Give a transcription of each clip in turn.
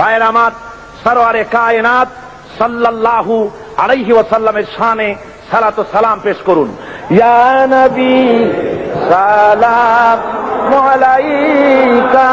ভাইয়ের আমার সরোয়ারে কায়নাত, সাল্লাল্লাহু আলাইহি ওয়াসাল্লামের শানে সালাত সালাম পেশ করুন। ইয়া নবী, সালাম আলাইকা।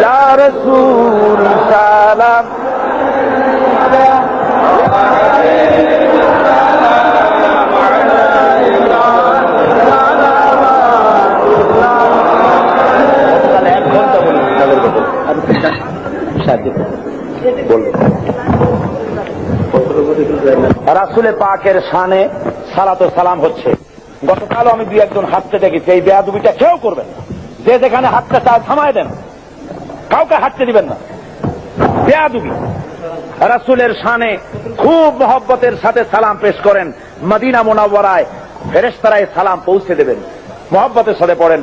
ইয়া রাসূল, সালাম রাসুলে পাকের শানে সালাত সালাম হচ্ছে। গতকালও আমি দুই একজন হাঁটতে দেখেছি, এই বেয়াদুবিটা কেউ করবেন যে যেখানে হাঁটতে চায় থামায় দেন। কাউকে হাঁটতে দিবেন না। বেয়াদুবি। রাসুলের শানে খুব মহব্বতের সাথে সালাম পেশ করেন। মদিনা মোনাওয়ারায় ফেরেশতারায় সালাম পৌঁছে দেবেন। মহব্বতের সাথে পড়েন।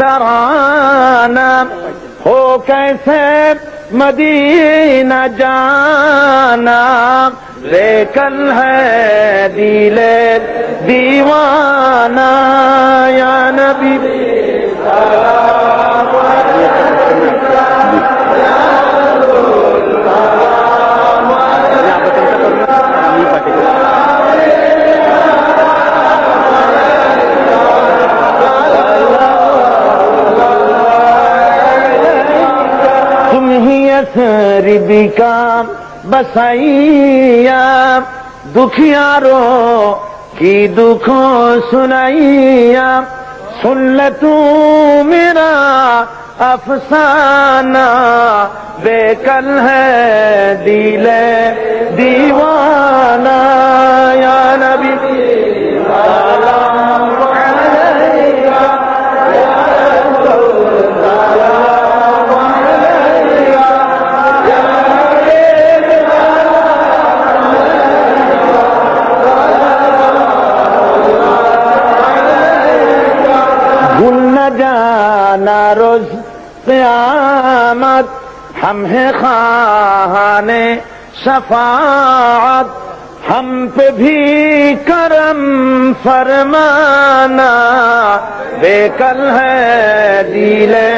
ترانہ ہو کیسے مدینہ جانا۔ کل ہے دل دیوانہ۔ یا نبی۔ غریبی کا بسائیا دکھیاروں کی دکھوں سنائیا سن لو میرا افسانہ، بے کل ہے دل دیوانہ۔ جانا روز قیامت، ہم ہیں خان شفاعت، ہم پہ بھی کرم فرمانا، بے کل ہے دیلے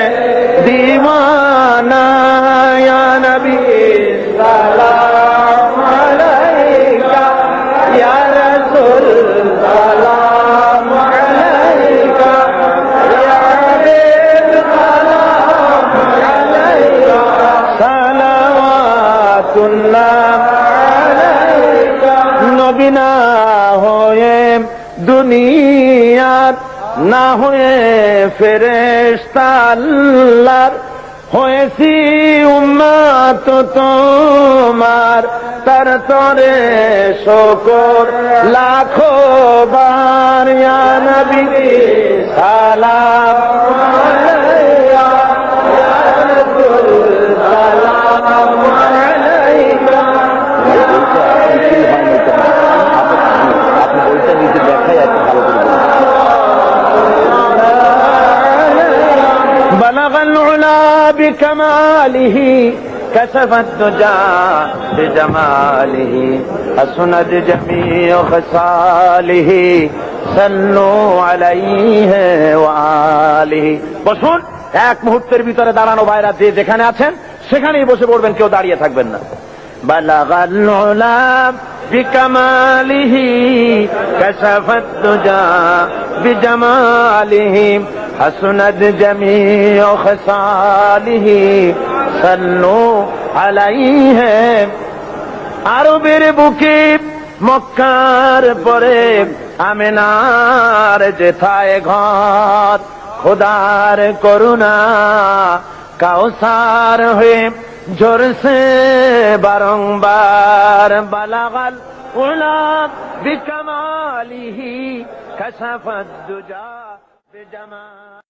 না হয়ে দুনিয়ার, না হয়ে ফেরেশতা আল্লাহর। হয়েছি উম্মাত তোমার, তার তরে শকর লাখো বার। ইয়া নবী সালাম। بكماله كشف الدجى بجماله حسنت جميع خصاله صلوا عليه وآله বসুন এক মুহূর্তের ভিতরে দাঁড়ানো ভাইরা যে যেখানে আছেন সেখানেই বসে পড়বেন কেউ দাঁড়িয়ে থাকবেন না بلغ العلا بكماله كشف الدجى بجماله حسنت جميع خصاله صلوا عليه আরবের বুকে মক্কার পরে আমেনার যেথায় ঘর খোদার করুণা কাউসার হয়ে ঝরসে বারংবার বালাগাল উলা বিকমালিহি কশফত দুজা بجمال